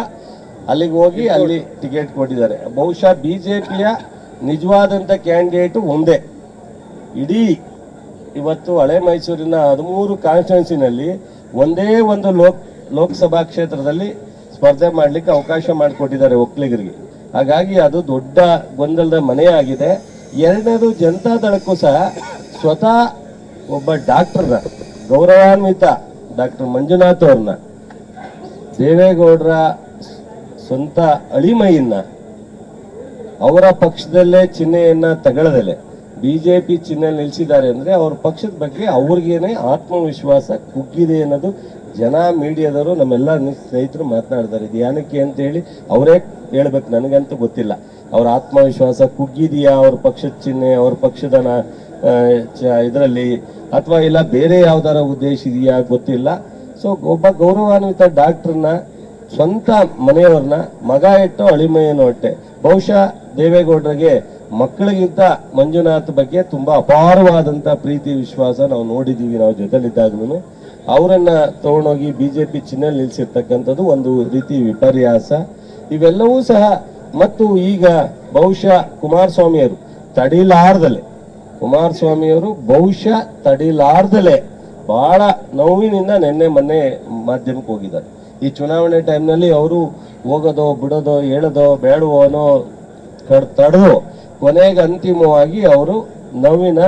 ಅಲ್ಲಿಗೆ ಹೋಗಿ ಅಲ್ಲಿ ಟಿಕೆಟ್ ಕೊಟ್ಟಿದ್ದಾರೆ. ಬಹುಶಃ ಬಿಜೆಪಿಯ ನಿಜವಾದಂಥ ಕ್ಯಾಂಡಿಡೇಟು ಒಂದೇ. ಇಡೀ ಇವತ್ತು ಹಳೆ ಮೈಸೂರಿನ ಹದಿಮೂರು ಕಾನ್ಸ್ಟಿಟ್ಯೂನ್ಸಿನಲ್ಲಿ ಒಂದೇ ಒಂದು ಲೋಕ್, ಲೋಕಸಭಾ ಕ್ಷೇತ್ರದಲ್ಲಿ ಸ್ಪರ್ಧೆ ಮಾಡಲಿಕ್ಕೆ ಅವಕಾಶ ಮಾಡಿಕೊಟ್ಟಿದ್ದಾರೆ ಒಕ್ಕಲಿಗರಿಗೆ. ಹಾಗಾಗಿ ಅದು ದೊಡ್ಡ ಗೊಂದಲದ ಮನೆ ಆಗಿದೆ ಎರಡನೇದು ಜನತಾದಳಕ್ಕೂ ಸಹ ಸ್ವತಃ ಒಬ್ಬ ಡಾಕ್ಟರ್ನ, ಗೌರವಾನ್ವಿತ ಡಾಕ್ಟರ್ ಮಂಜುನಾಥ್ ಅವ್ರನ್ನ, ದೇವೇಗೌಡರ ಸ್ವಂತ ಅಳಿಮೈಯನ್ನ, ಅವರ ಪಕ್ಷದಲ್ಲೇ ಚಿಹ್ನೆಯನ್ನ ಜೆ ಬಿಜೆಪಿ ಚಿಹ್ನೆ ನಿಲ್ಲಿಸಿದ್ದಾರೆ ಅಂದ್ರೆ ಅವ್ರ ಪಕ್ಷದ ಬಗ್ಗೆ ಅವ್ರಿಗೇನೆ ಆತ್ಮವಿಶ್ವಾಸ ಕುಗ್ಗಿದೆ ಅನ್ನೋದು ಜನ ಮೀಡಿಯಾದವರು ನಮ್ಮೆಲ್ಲ ಸ್ನೇಹಿತರು ಮಾತನಾಡ್ತಾರೆ. ಇದು ಏನಕ್ಕೆ ಅಂತ ಹೇಳಿ ಅವರೇ ಹೇಳ್ಬೇಕು, ನನಗಂತೂ ಗೊತ್ತಿಲ್ಲ. ಅವರ ಆತ್ಮವಿಶ್ವಾಸ ಕುಗ್ಗಿದೆಯಾ ಅವ್ರ ಪಕ್ಷದ ಚಿಹ್ನೆ, ಅವ್ರ ಪಕ್ಷದ ಇದರಲ್ಲಿ? ಅಥವಾ ಇಲ್ಲ ಬೇರೆ ಯಾವ್ದಾರ ಉದ್ದೇಶ ಇದೆಯಾ ಗೊತ್ತಿಲ್ಲ. ಸೊ ಒಬ್ಬ ಗೌರವಾನ್ವಿತ ಡಾಕ್ಟರ್ನ ಸ್ವಂತ ಮನೆಯವ್ರನ್ನ ಮಗ ಇಟ್ಟು ಅಳಿಮೆಯನ್ನು ಹೊಟ್ಟೆ. ಬಹುಶಃ ದೇವೇಗೌಡರಿಗೆ ಮಕ್ಕಳಿಗಿಂತ ಮಂಜುನಾಥ್ ಬಗ್ಗೆ ತುಂಬಾ ಅಪಾರವಾದಂತ ಪ್ರೀತಿ, ವಿಶ್ವಾಸ ನಾವು ನೋಡಿದೀವಿ ನಾವು ಜೊತೆಲಿದ್ದಾಗ್ಲೂ ಅವರನ್ನ ತಗೊಂಡೋಗಿ ಪಿ ಚಿಹ್ನೆ ನಿಲ್ಲಿಸಿರ್ತಕ್ಕಂಥದ್ದು ಒಂದು ರೀತಿ ವಿಪರ್ಯಾಸ. ಇವೆಲ್ಲವೂ ಸಹ ಮತ್ತು ಈಗ ಬಹುಶಃ ಕುಮಾರಸ್ವಾಮಿಯವರು ತಡಿಲಾರ್ದಲೆ. ಕುಮಾರಸ್ವಾಮಿಯವರು ಬಹುಶಃ ತಡಿಲಾರ್ದಲೆ ಬಹಳ ನೋವಿನಿಂದ ನಿನ್ನೆ ಮೊನ್ನೆ ಮಾಧ್ಯಮಕ್ಕೆ ಹೋಗಿದ್ದಾರೆ. ಈ ಚುನಾವಣೆ ಟೈಮ್ನಲ್ಲಿ ಅವರು ಹೋಗೋದೋ, ಬಿಡೋದೋ, ಹೇಳೋದೋ, ಬೇಡವೋ ಅನ್ನೋ ತಡೆದು ಕೊನೆಗೆ ಅಂತಿಮವಾಗಿ ಅವರು ನೋವಿನ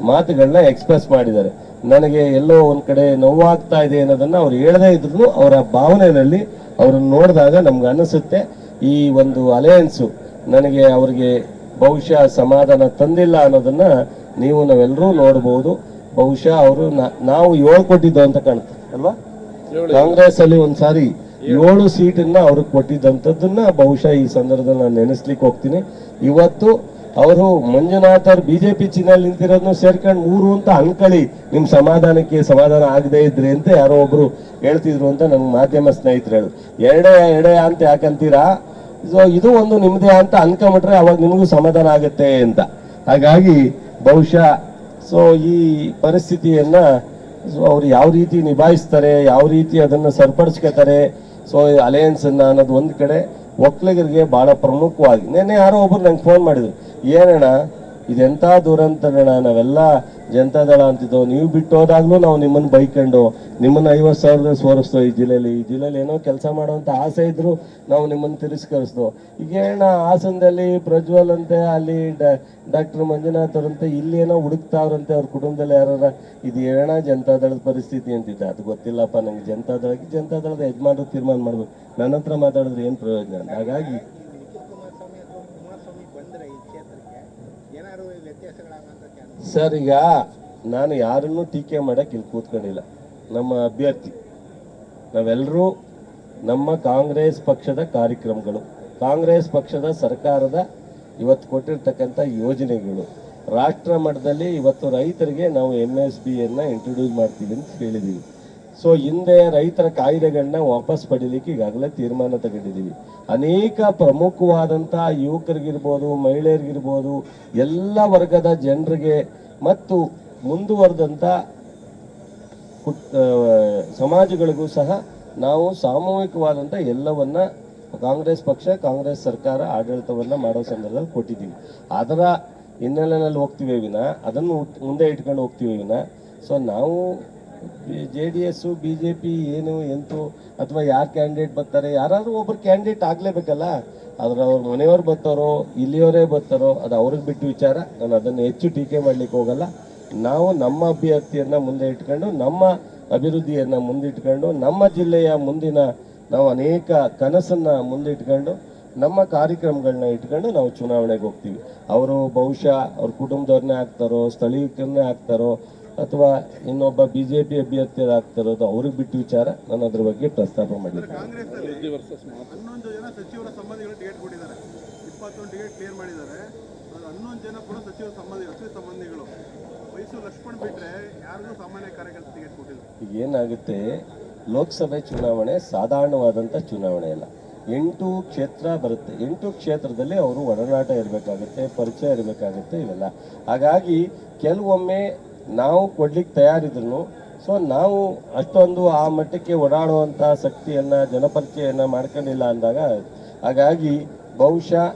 ಮಾತುಗಳನ್ನ ಎಕ್ಸ್ಪ್ರೆಸ್ ಮಾಡಿದ್ದಾರೆ. ನನಗೆ ಎಲ್ಲೋ ಒಂದ್ ಕಡೆ ನೋವಾಗ್ತಾ ಇದೆ ಅನ್ನೋದನ್ನ ಅವ್ರು ಹೇಳದೇ ಇದ್ರು ಅವರ ಭಾವನೆಯಲ್ಲಿ ಅವ್ರನ್ನ ನೋಡಿದಾಗ ನಮ್ಗೆ ಅನಿಸುತ್ತೆ ಈ ಒಂದು ಅಲಯನ್ಸು ನನಗೆ ಅವ್ರಿಗೆ ಬಹುಶಃ ಸಮಾಧಾನ ತಂದಿಲ್ಲ ಅನ್ನೋದನ್ನ ನೀವು ನಾವೆಲ್ಲರೂ ನೋಡ್ಬೋದು. ಬಹುಶಃ ಅವರು ನಾವು ಏಳು ಕೊಟ್ಟಿದ್ದು ಅಂತ ಕಾಣುತ್ತೆ ಅಲ್ವಾ? ಕಾಂಗ್ರೆಸ್ ಅಲ್ಲಿ ಒಂದ್ಸಾರಿ ಏಳು. ಸೀಟನ್ನ ಅವ್ರಿಗೆ ಕೊಟ್ಟಿದ್ದಂಥದ್ದನ್ನ ಬಹುಶಃ ಈ ಸಂದರ್ಭದಲ್ಲಿ ನಾನು ನೆನೆಸ್ಲಿಕ್ಕೆ ಹೋಗ್ತೀನಿ. ಇವತ್ತು ಅವರು ಮಂಜುನಾಥ್ ಬಿಜೆಪಿ ಚಿಹ್ನೆಯಲ್ಲಿ ನಿಂತಿರೋದನ್ನು ಸೇರ್ಕೊಂಡು ಮೂರು ಅಂತ ಅಂಕಳಿ. ನಿಮ್ ಸಮಾಧಾನಕ್ಕೆ ಸಮಾಧಾನ ಆಗದೆ ಇದ್ರಿ ಅಂತ ಯಾರೋ ಒಬ್ರು ಹೇಳ್ತಿದ್ರು ಅಂತ ನನ್ ಮಾಧ್ಯಮ ಸ್ನೇಹಿತರು ಹೇಳಿ. ಎರಡೇ ಎಡೆ ಅಂತ ಯಾಕಂತೀರಾ ಸೊ ಇದು ಒಂದು ನಿಮ್ದೇ ಅಂತ ಅನ್ಕೊಂಬಿಟ್ರೆ ಅವಾಗ ನಿಮಗೂ ಸಮಾಧಾನ ಆಗುತ್ತೆ ಅಂತ. ಹಾಗಾಗಿ ಬಹುಶಃ ಸೊ ಈ ಪರಿಸ್ಥಿತಿಯನ್ನ ಸೊ ಅವ್ರು ಯಾವ ರೀತಿ ನಿಭಾಯಿಸ್ತಾರೆ, ಯಾವ ರೀತಿ ಅದನ್ನ ಸರಿಪಡಿಸ್ಕೊತಾರೆ ಸೊ ಅಲಯನ್ಸ್ ಅನ್ನ ಅನ್ನೋದು ಒಂದು ಕಡೆ ಒಕ್ಕಲಿಗರಿಗೆ ಬಹಳ ಪ್ರಮುಖವಾಗಿ. ನಿನ್ನೆ ಯಾರೋ ಒಬ್ರು ನಂಗೆ ಫೋನ್ ಮಾಡಿದ್ರು. ಏನಣ್ಣ ಇದೆಂಥ ದುರಂತಗಳ ನಾವೆಲ್ಲ ಜನತಾದಳ ಅಂತಿದ್ದೋ, ನೀವು ಬಿಟ್ಟು ಹೋದಾಗ್ಲೂ ನಾವು ನಿಮ್ಮನ್ನು ಬೈಕೊಂಡು ನಿಮ್ಮನ್ನ ಐವತ್ತು ಸಾವಿರದ ಸೋರಿಸ್ತೋ ಈ ಜಿಲ್ಲೆಯಲ್ಲಿ. ಈ ಜಿಲ್ಲೆಯಲ್ಲಿ ಏನೋ ಕೆಲಸ ಮಾಡುವಂತ ಆಸೆ ಇದ್ದರೂ ನಾವು ನಿಮ್ಮನ್ನು ತಿರಸ್ಕರಿಸ್ದೋ. ಈಗ ಏನ ಹಾಸನದಲ್ಲಿ ಪ್ರಜ್ವಲ್ ಅಂತೆ ಅಲ್ಲಿ ಡಾಕ್ಟರ್ ಮಂಜುನಾಥ್ ಅವರಂತೆ ಇಲ್ಲಿ ಏನೋ ಹುಡುಕ್ತಾವ್ರಂತೆ ಅವ್ರ ಕುಟುಂಬದಲ್ಲಿ ಯಾರ ಇದು ಏನ ಜನತಾದಳದ ಪರಿಸ್ಥಿತಿ ಅಂತಿದ್ದೆ ಅದು ಗೊತ್ತಿಲ್ಲಪ್ಪ, ನಂಗೆ ಜನತಾದಳಕ್ಕೆ ಜನತಾದಳದ ಯಜಮಾನರು ತೀರ್ಮಾನ ಮಾಡ್ಬೇಕು. ನನ್ನ ಹತ್ರ ಮಾತಾಡಿದ್ರೆ ಏನು ಪ್ರಯೋಜನ ಹಾಗಾಗಿ ಸರ್, ಈಗ ನಾನು ಯಾರನ್ನು ಟೀಕೆ ಮಾಡಕ್ಕೆ ಇಲ್ಲಿ ಕೂತ್ಕೊಂಡಿಲ್ಲ. ನಮ್ಮ ಅಭ್ಯರ್ಥಿ, ನಾವೆಲ್ಲರೂ ನಮ್ಮ ಕಾಂಗ್ರೆಸ್ ಪಕ್ಷದ ಕಾರ್ಯಕ್ರಮಗಳು, ಕಾಂಗ್ರೆಸ್ ಪಕ್ಷದ ಸರ್ಕಾರದ ಇವತ್ತು ಕೊಟ್ಟಿರ್ತಕ್ಕಂಥ ಯೋಜನೆಗಳು. ರಾಷ್ಟ್ರ ಮಟ್ಟದಲ್ಲಿ ಇವತ್ತು ರೈತರಿಗೆ ನಾವು ಎಂ ಎಸ್ ಬಿಯನ್ನು ಇಂಟ್ರೊಡ್ಯೂಸ್ ಮಾಡ್ತೀವಿ ಅಂತ ಹೇಳಿದ್ದೀವಿ ಸೊ ಹಿಂದೆ ರೈತರ ಕಾಯ್ದೆಗಳನ್ನ ವಾಪಸ್ ಪಡೀಲಿಕ್ಕೆ ಈಗಾಗಲೇ ತೀರ್ಮಾನ ತಗೊಂಡಿದ್ದೀವಿ ಅನೇಕ ಪ್ರಮುಖವಾದಂಥ ಯುವಕರಿಗಿರ್ಬೋದು, ಮಹಿಳೆಯರಿಗಿರ್ಬೋದು, ಎಲ್ಲ ವರ್ಗದ ಜನರಿಗೆ ಮತ್ತು ಮುಂದುವರೆದಂಥ ಸಮಾಜಗಳಿಗೂ ಸಹ ನಾವು ಸಾಮೂಹಿಕವಾದಂಥ ಎಲ್ಲವನ್ನ ಕಾಂಗ್ರೆಸ್ ಪಕ್ಷ, ಕಾಂಗ್ರೆಸ್ ಸರ್ಕಾರ ಆಡಳಿತವನ್ನು ಮಾಡೋ ಸಂದರ್ಭದಲ್ಲಿ ಕೊಟ್ಟಿದ್ದೀವಿ. ಅದರ ಹಿನ್ನೆಲೆಯಲ್ಲಿ ಹೋಗ್ತೀವಿ ವಿನ, ಅದನ್ನು ಮುಂದೆ ಇಟ್ಕೊಂಡು ಹೋಗ್ತೀವಿ ವಿನ. ಸೊ ನಾವು J D S B J P ಏನು, ಎಂತು, ಅಥವಾ ಯಾರು ಕ್ಯಾಂಡಿಡೇಟ್ ಬರ್ತಾರೆ, ಯಾರಾದ್ರೂ ಒಬ್ಬರು ಕ್ಯಾಂಡಿಡೇಟ್ ಆಗಲೇಬೇಕಲ್ಲ? ಆದ್ರೆ ಅವ್ರ ಮನೆಯವ್ರು ಬರ್ತಾರೋ, ಇಲ್ಲಿಯವರೇ ಬರ್ತಾರೋ, ಅದು ಅವ್ರಿಗೆ ಬಿಟ್ಟು ವಿಚಾರ. ನಾನು ಅದನ್ನು ಹೆಚ್ಚು ಟೀಕೆ ಮಾಡ್ಲಿಕ್ಕೆ ಹೋಗಲ್ಲ. ನಾವು ನಮ್ಮ ಅಭ್ಯರ್ಥಿಯನ್ನ ಮುಂದೆ ಇಟ್ಕೊಂಡು, ನಮ್ಮ ಅಭಿವೃದ್ಧಿಯನ್ನ ಮುಂದಿಟ್ಕೊಂಡು ನಮ್ಮ ಜಿಲ್ಲೆಯ ಮುಂದಿನ ನಾವು ಅನೇಕ ಕನಸನ್ನ ಮುಂದಿಟ್ಕೊಂಡು ನಮ್ಮ ಕಾರ್ಯಕ್ರಮಗಳನ್ನ ಇಟ್ಕೊಂಡು ನಾವು ಚುನಾವಣೆಗೆ ಹೋಗ್ತೀವಿ. ಅವರು ಬಹುಶಃ ಅವ್ರ ಕುಟುಂಬದವ್ರನ್ನೇ ಆಗ್ತಾರೋ ಸ್ಥಳೀಯರನ್ನೇ ಆಗ್ತಾರೋ ಅಥವಾ ಇನ್ನೊಬ್ಬ ಬಿ ಜೆ ಪಿ ಅಭ್ಯರ್ಥಿ ಆಗ್ತಾರೋ ಅದು ಅವ್ರಿಗೆ ಬಿಟ್ಟು ವಿಚಾರ. ನಾನು ಅದ್ರ ಬಗ್ಗೆ ಪ್ರಸ್ತಾಪ ಮಾಡಿದ್ದೆ ಹನ್ನೊಂದು ಜನ ಸಚಿವರ ಸಂಬಂಧಿಗಳು ಟಿಕೆಟ್ ಕೊಟ್ಟಿದ್ದಾರೆ. ಇಪ್ಪತ್ತೊಂದು ಟಿಕೆಟ್ ಕ್ಲಿಯರ್ ಮಾಡಿದ್ದಾರೆ. ಹನ್ನೊಂದು ಜನ ಕೂಡ ಸಚಿವರ ಸಂಬಂಧಿ ಸಂಬಂಧಿಗಳು. ಮೈಸೂರು ಲಕ್ಷ್ಮಣ್ ಬಿಟ್ರೆ ಯಾರಿಗೂ ಸಾಮಾನ್ಯ ಕಾರ್ಯಕರ್ತ ಟಿಕೆಟ್ ಕೊಟ್ಟಿಲ್ಲ. ಈಗ ಏನಾಗುತ್ತೆ? ಲೋಕಸಭೆ ಚುನಾವಣೆ ಸಾಧಾರಣವಾದಂಥ ಚುನಾವಣೆ ಅಲ್ಲ. ಎಂಟು ಕ್ಷೇತ್ರ ಬರುತ್ತೆ. ಎಂಟು ಕ್ಷೇತ್ರದಲ್ಲಿ ಅವರು ಒಡನಾಟ ಇರಬೇಕಾಗುತ್ತೆ ಪರಿಚಯ ಇರಬೇಕಾಗುತ್ತೆ ಇವೆಲ್ಲ. ಹಾಗಾಗಿ ಕೆಲವೊಮ್ಮೆ ನಾವು ಕೊಡ್ಲಿಕ್ಕೆ ತಯಾರಿದ್ರು ಸೊ ನಾವು ಅಷ್ಟೊಂದು ಆ ಮಟ್ಟಕ್ಕೆ ಓಡಾಡುವಂಥ ಶಕ್ತಿಯನ್ನು ಜನಪರಿಚಯನ್ನ ಮಾಡ್ಕೊಂಡಿಲ್ಲ ಅಂದಾಗ, ಹಾಗಾಗಿ ಬಹುಶಃ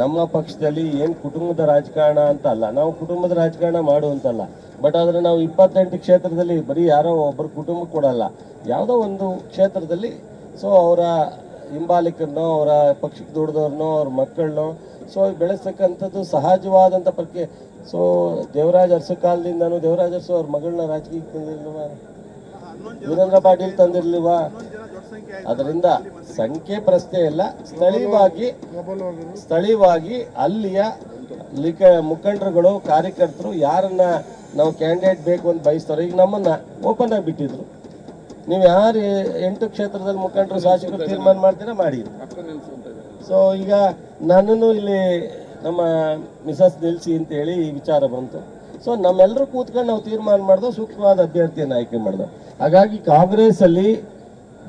ನಮ್ಮ ಪಕ್ಷದಲ್ಲಿ ಏನು ಕುಟುಂಬದ ರಾಜಕಾರಣ ಅಂತ ಅಲ್ಲ, ನಾವು ಕುಟುಂಬದ ರಾಜಕಾರಣ ಮಾಡುವಂತಲ್ಲ ಬಟ್ ಆದರೆ ನಾವು ಇಪ್ಪತ್ತೆಂಟು ಕ್ಷೇತ್ರದಲ್ಲಿ ಬರೀ ಯಾರೋ ಒಬ್ಬರು ಕುಟುಂಬ ಕೊಡಲ್ಲ, ಯಾವುದೋ ಒಂದು ಕ್ಷೇತ್ರದಲ್ಲಿ ಸೊ ಅವರ ಹಿಂಬಾಲಿಕರನ್ನೋ, ಅವರ ಪಕ್ಷಕ್ಕೆ ದುಡ್ದವ್ರನ್ನೋ, ಅವ್ರ ಮಕ್ಕಳನ್ನೋ ಸೊ ಬೆಳೆಸ್ತಕ್ಕಂಥದ್ದು ಸಹಜವಾದಂಥ ಪ್ರಕ್ರಿಯೆ ಸೊ ದೇವರಾಜ್ ಅರಸು ಕಾಲದಿಂದನೂ ದೇವರಾಜ್ ಅರಸು ಅವ್ರ ಮಗಳನ್ನ ರಾಜಕೀಯಕ್ಕೆ ತಂದಿರ್ಲಿವ ವೀರೇಂದ್ರ ಪಾಟೀಲ್ ತಂದಿರ್ಲಿವ ಅದರಿಂದ ಸಂಖ್ಯೆ ಪ್ರಶ್ನೆ ಇಲ್ಲ. ಸ್ಥಳೀಯವಾಗಿ ಸ್ಥಳೀಯವಾಗಿ ಅಲ್ಲಿಯ ಲಿಖ ಮುಖಂಡರುಗಳು ಕಾರ್ಯಕರ್ತರು ಯಾರನ್ನ ನಾವು ಕ್ಯಾಂಡಿಡೇಟ್ ಬೇಕು ಅಂತ ಬಯಸ್ತಾರೆ ಈಗ ನಮ್ಮನ್ನ ಓಪನ್ ಆಗಿ ಬಿಟ್ಟಿದ್ರು. ನೀವು ಯಾರು ಎಂಟು ಕ್ಷೇತ್ರದಲ್ಲಿ ಮುಖಂಡರು ಶಾಸಕರು ತೀರ್ಮಾನ ಮಾಡ್ತೀರಾ ಮಾಡಿ ಸೊ ಈಗ ನನ್ನನ್ನು ಇಲ್ಲಿ ನಮ್ಮ ಮಿಸಸ್ ನಿಲ್ಸಿ ಅಂತ ಹೇಳಿ ಈ ವಿಚಾರ ಬಂತು. ಸೊ ನಮ್ಮೆಲ್ಲರೂ ಕೂತ್ಕೊಂಡು ನಾವು ತೀರ್ಮಾನ ಮಾಡ್ದೋ ಸೂಕ್ತವಾದ ಅಭ್ಯರ್ಥಿಯನ್ನು ಆಯ್ಕೆ ಮಾಡ್ದೆ. ಹಾಗಾಗಿ ಕಾಂಗ್ರೆಸ್ ಅಲ್ಲಿ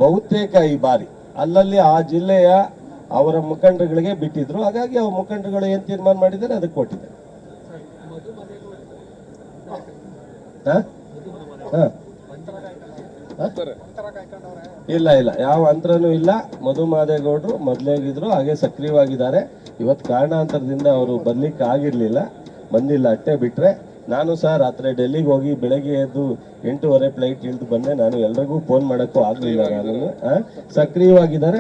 ಬಹುತೇಕ ಈ ಬಾರಿ, ಅಲ್ಲಲ್ಲಿ ಆ ಜಿಲ್ಲೆಯ ಅವರ ಮುಖಂಡರುಗಳಿಗೆ ಬಿಟ್ಟಿದ್ರು. ಹಾಗಾಗಿ ಅವ್ರ ಮುಖಂಡರುಗಳು ಏನು ತೀರ್ಮಾನ ಮಾಡಿದ್ದಾರೆ? ಅದಕ್ಕೆ ಕೊಟ್ಟಿದೆ? ಇಲ್ಲ ಇಲ್ಲ. ಯಾವ ಅಂತರನೂ ಇಲ್ಲ. ಮಧು ಮಾದೇಗೌಡರು ಮೊದಲೇಗಿದ್ರು, ಹಾಗೆ ಸಕ್ರಿಯವಾಗಿದ್ದಾರೆ. ಇವತ್ತು ಕಾರಣಾಂತರದಿಂದ ಅವರು ಬರ್ಲಿಕ್ಕೆ ಆಗಿರಲಿಲ್ಲ. ಬಂದಿಲ್ಲ. ಅಟ್ಟೆ ಬಿಟ್ಟರೆ ನಾನು ಸಹ ರಾತ್ರಿ ಡೆಲ್ಲಿಗೆ ಹೋಗಿ ಬೆಳಗ್ಗೆ ಎದ್ದು ಎಂಟೂವರೆ ಫ್ಲೈಟ್ ಇಳಿದು ಬಂದೆ. ನಾನು ಎಲ್ರಿಗೂ ಫೋನ್ ಮಾಡೋಕ್ಕೂ ಆಗಲಿಲ್ಲ ನಾನು. ಆ, ಸಕ್ರಿಯವಾಗಿದ್ದಾರೆ.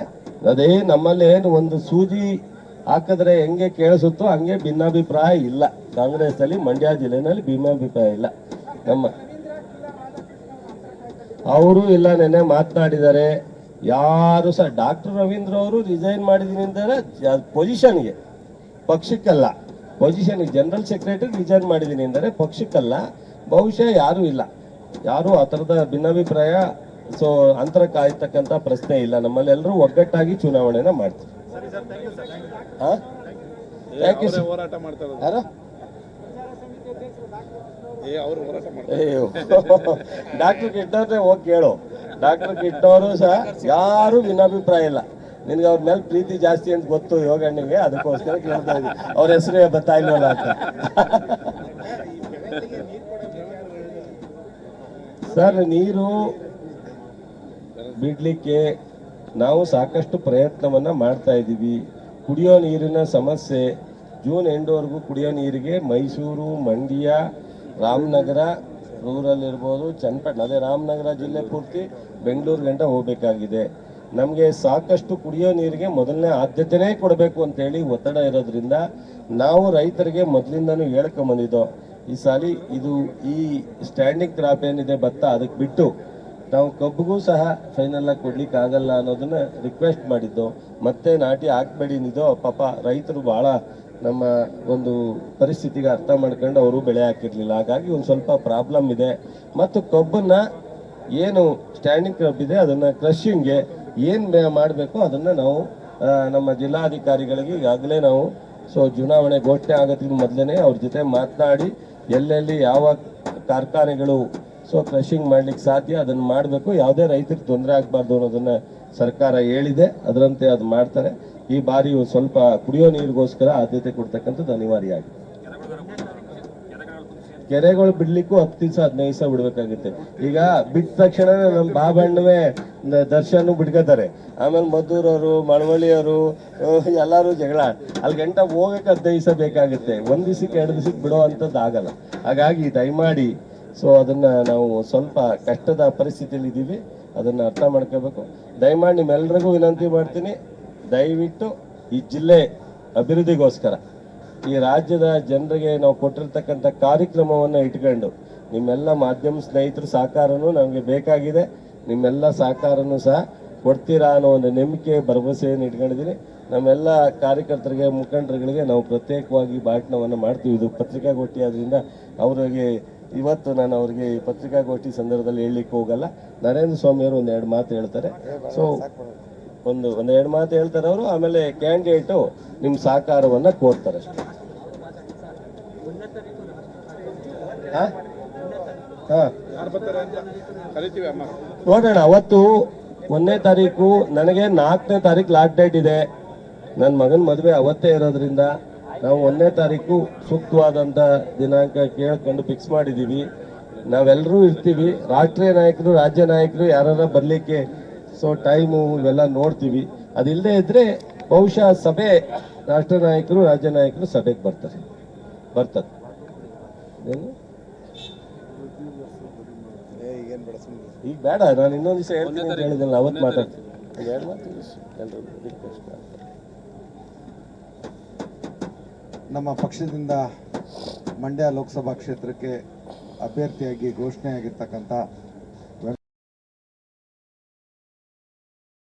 ಅದೇ ನಮ್ಮಲ್ಲಿ ಏನು ಒಂದು ಸೂಜಿ ಹಾಕಿದ್ರೆ ಹೆಂಗೆ ಕೇಳಿಸುತ್ತೋ ಹಂಗೆ ಭಿನ್ನಾಭಿಪ್ರಾಯ ಇಲ್ಲ. ಕಾಂಗ್ರೆಸ್ ಅಲ್ಲಿ ಮಂಡ್ಯ ಜಿಲ್ಲೆನಲ್ಲಿ ಭಿನ್ನಾಭಿಪ್ರಾಯ ಇಲ್ಲ. ನಮ್ಮ ಅವರು ಇಲ್ಲ ನೆನ್ನೆ ಮಾತನಾಡಿದ್ದಾರೆ. ಯಾರು ಸಹ ಡಾಕ್ಟರ್ ರವೀಂದ್ರ ಅವರು ರಿಸೈನ್ ಮಾಡಿದೀನಿ ಅಂತಾರೆ ಪೊಸಿಷನ್ಗೆ ಪಕ್ಷಕ್ಕಲ್ಲ. ಪೊಸಿಷನ್ಗೆ ಜನರಲ್ ಸೆಕ್ರೆಟರಿ ರಿಸೈನ್ ಮಾಡಿದ್ದೀನಿ ಅಂದರೆ ಪಕ್ಷಕ್ಕಲ್ಲ. ಬಹುಶಃ ಯಾರೂ ಇಲ್ಲ. ಯಾರು ಆ ಥರದ ಭಿನ್ನಾಭಿಪ್ರಾಯ ಸೊ ಅಂತರ ಕಾಯ್ತಕ್ಕಂಥ ಪ್ರಶ್ನೆ ಇಲ್ಲ. ನಮ್ಮಲ್ಲಿ ಎಲ್ಲರೂ ಒಗ್ಗಟ್ಟಾಗಿ ಚುನಾವಣೆನ ಮಾಡ್ತೀವಿ. *laughs* ಡಾಕ್ಟರ್ ಕೆಟ್ಟ ಹೋಗಿ ಕೇಳು. ಡಾಕ್ಟರ್ ಕಿಟ್ಟವರು ಸಹ ಯಾರು ಭಿನ್ನಾಭಿಪ್ರಾಯ ಇಲ್ಲ. ನಿನ್ಗೆ ಅವ್ರ ಮೇಲೆ ಪ್ರೀತಿ ಜಾಸ್ತಿ ಅಂತ ಗೊತ್ತು ಯೋಗಣ್ಣಗೆ ಅದಕ್ಕೋಸ್ಕರ ಕೇಳ್ತಾ ಇದ್ದೀನಿ. ಅವ್ರ ಹೆಸರು ಬರ್ತಾ ಇಲ್ಲ ಅಂತ. ಸರ್, ನೀರು ಬಿಡ್ಲಿಕ್ಕೆ ನಾವು ಸಾಕಷ್ಟು ಪ್ರಯತ್ನವನ್ನ ಮಾಡ್ತಾ ಇದ್ದೀವಿ. ಕುಡಿಯೋ ನೀರಿನ ಸಮಸ್ಯೆ, ಜೂನ್ ಎಂಡ್ವರೆಗೂ ಕುಡಿಯೋ ನೀರಿಗೆ ಮೈಸೂರು, ಮಂಡ್ಯ, ರಾಮನಗರ ರೂರಲ್ ಇರ್ಬೋದು ಚನ್ನಪಟ್ಟಣ, ಅದೇ ರಾಮನಗರ ಜಿಲ್ಲೆ ಪೂರ್ತಿ ಬೆಂಗಳೂರು ಗಂಟ ಹೋಗಬೇಕಾಗಿದೆ. ನಮಗೆ ಸಾಕಷ್ಟು ಕುಡಿಯೋ ನೀರಿಗೆ ಮೊದಲನೇ ಆದ್ಯತೆನೇ ಕೊಡಬೇಕು ಅಂತೇಳಿ ಒತ್ತಡ ಇರೋದ್ರಿಂದ ನಾವು ರೈತರಿಗೆ ಮೊದಲಿಂದನೂ ಹೇಳ್ಕೊಂಬಂದಿದ್ದೋ ಈ ಸಾಲಿ ಇದು ಈ ಸ್ಟ್ಯಾಂಡಿಂಗ್ ಕ್ರಾಪ್ ಏನಿದೆ ಭತ್ತ ಅದಕ್ಕೆ ಬಿಟ್ಟು ನಾವು ಕಬ್ಬಿಗೂ ಸಹ ಫೈನಲ್ ಆಗಿ ಕೊಡ್ಲಿಕ್ಕೆ ಆಗಲ್ಲ ಅನ್ನೋದನ್ನ ರಿಕ್ವೆಸ್ಟ್ ಮಾಡಿದ್ದು, ಮತ್ತೆ ನಾಟಿ ಹಾಕ್ಬೇಡಿ ನಿದೋ ಪಾಪ ರೈತರು ಬಹಳ ನಮ್ಮ ಒಂದು ಪರಿಸ್ಥಿತಿಗೆ ಅರ್ಥ ಮಾಡ್ಕೊಂಡು ಅವರು ಬೆಳೆ ಹಾಕಿರಲಿಲ್ಲ. ಹಾಗಾಗಿ ಒಂದು ಸ್ವಲ್ಪ ಪ್ರಾಬ್ಲಮ್ ಇದೆ. ಮತ್ತು ಕಬ್ಬನ್ನ ಏನು ಸ್ಟ್ಯಾಂಡಿಂಗ್ ಕ್ರಬ್ ಇದೆ, ಅದನ್ನು ಕ್ರಷಿಂಗ್ಗೆ ಏನು ಮಾಡಬೇಕು ಅದನ್ನು ನಾವು ನಮ್ಮ ಜಿಲ್ಲಾಧಿಕಾರಿಗಳಿಗೆ ಈಗಾಗಲೇ ನಾವು, ಸೊ ಚುನಾವಣೆ ಘೋಷಣೆ ಆಗೋದ್ರಿಂದ ಮೊದಲೇ ಅವ್ರ ಜೊತೆ ಮಾತನಾಡಿ ಎಲ್ಲೆಲ್ಲಿ ಯಾವ ಕಾರ್ಖಾನೆಗಳು, ಸೊ ಕ್ರಷಿಂಗ್ ಮಾಡ್ಲಿಕ್ಕೆ ಸಾಧ್ಯ ಅದನ್ನು ಮಾಡಬೇಕು. ಯಾವುದೇ ರೈತರಿಗೆ ತೊಂದರೆ ಆಗಬಾರ್ದು ಅನ್ನೋದನ್ನು ಸರ್ಕಾರ ಹೇಳಿದೆ. ಅದರಂತೆ ಅದು ಮಾಡ್ತಾರೆ. ಈ ಬಾರಿ ಸ್ವಲ್ಪ ಕುಡಿಯೋ ನೀರಿಗೋಸ್ಕರ ಆದ್ಯತೆ ಕೊಡ್ತಕ್ಕಂಥದ್ದು ಅನಿವಾರ್ಯ ಆಗಿದೆ ಕೆರೆಗಳು ಬಿಡ್ಲಿಕ್ಕೂ ಹತ್ತು ದಿವಸ, ಹದಿನೈದು ದಿವಸ ಬಿಡ್ಬೇಕಾಗುತ್ತೆ. ಈಗ ಬಿಟ್ಟ ತಕ್ಷಣ ನಮ್ಮ ಬಾಬಣ್ಣವೇ ದರ್ಶನ ಬಿಡ್ಕೋತಾರೆ ಆಮೇಲೆ ಮದ್ದೂರವರು, ಮಳವಳ್ಳಿಯವರು ಎಲ್ಲರೂ ಜಗಳ. ಅಲ್ಲಿ ಗಂಟ ಹೋಗಕ್ಕೆ ಹದಿನೈದು ದಿವಸ ಬೇಕಾಗುತ್ತೆ. ಒಂದ್ ದಿವ್ಸಕ್ಕೆ, ಎರಡು ದಿವಸಕ್ಕೆ ಬಿಡೋ ಆಗಲ್ಲ. ಹಾಗಾಗಿ ದಯಮಾಡಿ, ಸೊ ಅದನ್ನ ನಾವು ಸ್ವಲ್ಪ ಕಷ್ಟದ ಪರಿಸ್ಥಿತಿಯಲ್ಲಿ ಇದ್ದೀವಿ ಅದನ್ನ ಅರ್ಥ ಮಾಡ್ಕೋಬೇಕು. ದಯಮಾಡಿ ನಿಮ್ಮೆಲ್ರಿಗೂ ವಿನಂತಿ ಮಾಡ್ತೀನಿ. ದಯವಿಟ್ಟು ಈ ಜಿಲ್ಲೆ ಅಭಿವೃದ್ಧಿಗೋಸ್ಕರ, ಈ ರಾಜ್ಯದ ಜನರಿಗೆ ನಾವು ಕೊಟ್ಟಿರ್ತಕ್ಕಂಥ ಕಾರ್ಯಕ್ರಮವನ್ನು ಇಟ್ಕೊಂಡು, ನಿಮ್ಮೆಲ್ಲ ಮಾಧ್ಯಮ ಸ್ನೇಹಿತರು ಸಹಕಾರನೂ ನಮಗೆ ಬೇಕಾಗಿದೆ. ನಿಮ್ಮೆಲ್ಲ ಸಹಕಾರನೂ ಸಹ ಕೊಡ್ತೀರಾ ಅನ್ನೋ ಒಂದು ನಂಬಿಕೆ, ಭರವಸೆಯನ್ನು ಇಟ್ಕೊಂಡಿದ್ದೀನಿ ನಮ್ಮೆಲ್ಲ ಕಾರ್ಯಕರ್ತರಿಗೆ, ಮುಖಂಡರುಗಳಿಗೆ ನಾವು ಪ್ರತ್ಯೇಕವಾಗಿ ಭಾಷಣವನ್ನು ಮಾಡ್ತೀವಿ. ಇದು ಪತ್ರಿಕಾಗೋಷ್ಠಿ ಆದ್ದರಿಂದ ಅವರಿಗೆ ಇವತ್ತು ನಾನು ಅವರಿಗೆ ಪತ್ರಿಕಾಗೋಷ್ಠಿ ಸಂದರ್ಭದಲ್ಲಿ ಹೇಳಲಿಕ್ಕೆ ಹೋಗಲ್ಲ. ನರೇಂದ್ರ ಸ್ವಾಮಿಯವರು ಒಂದು ಎರಡು ಮಾತು ಹೇಳ್ತಾರೆ. ಸೊ ಒಂದು ಒಂದು ಎರಡು ಮಾತು ಹೇಳ್ತಾರೆ ಅವರು, ಆಮೇಲೆ ಕ್ಯಾಂಡಿಡೇಟು ನಿಮ್ಮ ಸಹಕಾರವನ್ನು ಕೋರ್ತಾರೆ ಅಷ್ಟೇ. ನೋಡೋಣ, ಅವತ್ತು ಒಂದನೇ ತಾರೀಕು, ನನಗೆ ನಾಲ್ಕನೇ ತಾರೀಕು ಲಾಸ್ಟ್ ಡೇಟ್ ಇದೆ. ನನ್ನ ಮಗನ ಮದುವೆ ಅವತ್ತೇ ಇರೋದ್ರಿಂದ ನಾವು ಒಂದನೇ ತಾರೀಕು ಸೂಕ್ತವಾದಂಥ ದಿನಾಂಕ ಕೇಳ್ಕೊಂಡು ಫಿಕ್ಸ್ ಮಾಡಿದ್ದೀವಿ ನಾವೆಲ್ಲರೂ ಇರ್ತೀವಿ. ರಾಷ್ಟ್ರೀಯ ನಾಯಕರು, ರಾಜ್ಯ ನಾಯಕರು ಯಾರು ಬರಲಿಕ್ಕೆ ಸೊ ಟೈಮು ಇವೆಲ್ಲ ನೋಡ್ತೀವಿ. ಅದಿಲ್ಲದೆ ಇದ್ರೆ ಬಹುಶಃ ಸಭೆ ರಾಷ್ಟ್ರ ನಾಯಕರು ರಾಜ್ಯ ನಾಯಕರು ಸಭೆಗೆ ಬರ್ತಾರೆ. ಬರ್ತಾರೆ ಏನು? ಈಗ ಬೇಡ ನಾನು ಇನ್ನೊಂದು ದಿವಸ ಹೇಳ್ತೀನಿ ಅಂತ ಹೇಳಿದ್ನಲ್ಲ ಅವತ್ತು ಮಾತಾಡ್ತೀನಿ. ಈಗ ಎರಡು ಮಾತು. ಎಲ್ಲರೂ ರಿಕ್ವೆಸ್ಟ್ ನಮ್ಮ ಪಕ್ಷದಿಂದ ಮಂಡ್ಯ ಲೋಕಸಭಾ ಕ್ಷೇತ್ರಕ್ಕೆ ಅಭ್ಯರ್ಥಿಯಾಗಿ ಘೋಷಣೆಯಾಗಿರ್ತಕ್ಕಂಥ